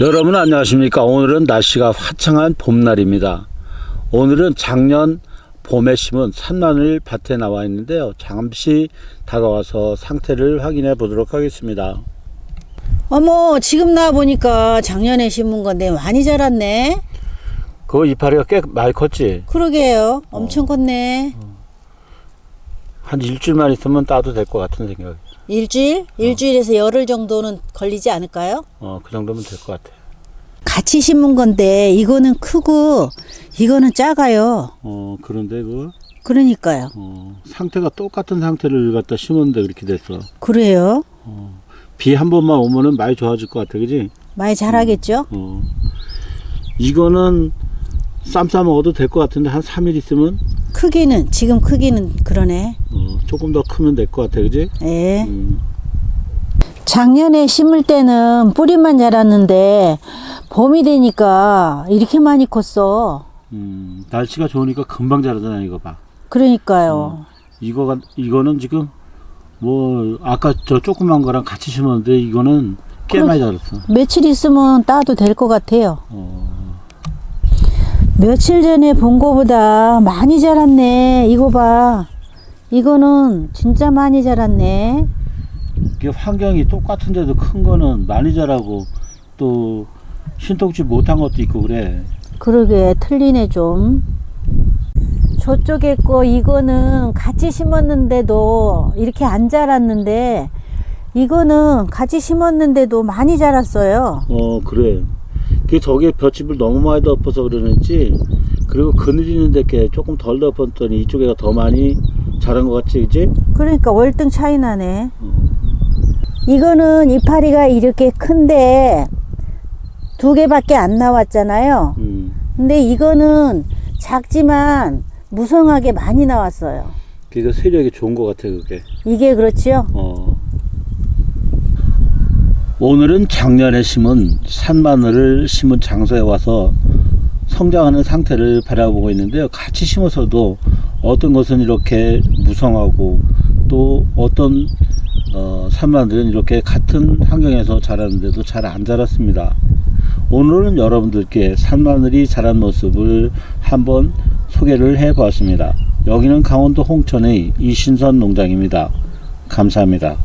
여러분 안녕하십니까? 오늘은 날씨가 화창한 봄날입니다. 오늘은 작년 봄에 심은 산마늘 밭에 나와 있는데요. 잠시 다가와서 상태를 확인해 보도록 하겠습니다. 어머 지금 나 보니까 작년에 심은 건데 많이 자랐네. 그 이파리가 꽤 많이 컸지? 그러게요. 엄청 컸네. 한 일주일만 있으면 따도 될 것 같은 생각 일주일? 일주일에서 열흘 정도는 걸리지 않을까요? 어 그 정도면 될 것 같아 같이 심은 건데 이거는 크고 이거는 작아요. 어 그런데 그 그러니까요. 어, 상태가 똑같은 상태를 갖다 심었는데 그렇게 됐어 그래요. 비한 번만 오면은 많이 좋아질 것 같아 그지 많이 자라겠죠? 어 이거는 쌈싸 먹어도 될 것 같은데 한 3일 있으면 크기는 지금 크기는 그러네. 어, 조금 더 크면 될 것 같아, 그지? 예. 음, 작년에 심을 때는 뿌리만 자랐는데 봄이 되니까 이렇게 많이 컸어. 음, 날씨가 좋으니까 금방 자라잖아, 이거 봐. 그러니까요. 이거가, 이거는 지금, 뭐, 아까 저 조그만 거랑 같이 심었는데, 이거는 꽤 많이 자랐어. 며칠 있으면 따도 될 것 같아요. 어, 며칠 전에 본 거보다 많이 자랐네. 이거 봐. 이거는 진짜 많이 자랐네. 이게 환경이 똑같은데도 큰 거는 많이 자라고, 또, 신통치 못한 것도 있고, 그래. 그러게 틀리네 좀. 저쪽에 거 이거는 같이 심었는데도 이렇게 안 자랐는데 이거는 같이 심었는데도 많이 자랐어요. 어, 그래. 그 저게 볏짚을 너무 많이 덮어서 그러는지, 그리고 그늘이는 데게 조금 덜 덮었더니 이쪽에가 더 많이 자란 것 같지, 그지? 그러니까 월등 차이 나네. 어. 이거는 이파리가 이렇게 큰데 두 개밖에 안 나왔잖아요. 음. 근데 이거는 작지만 무성하게 많이 나왔어요. 그게 세력이 좋은 것 같아 그게. 이게 그렇지요? 어. 오늘은 작년에 심은 산마늘을 심은 장소에 와서 성장하는 상태를 바라보고 있는데요. 같이 심어서도 어떤 것은 이렇게 무성하고 또 어떤 어, 산마늘은 이렇게 같은 환경에서 자라는데도 잘 안 자랐습니다. 오늘은 여러분들께 산마늘이 자란 모습을 한번 소개를 해 보았습니다. 여기는 강원도 홍천의 이신선 농장입니다. 감사합니다.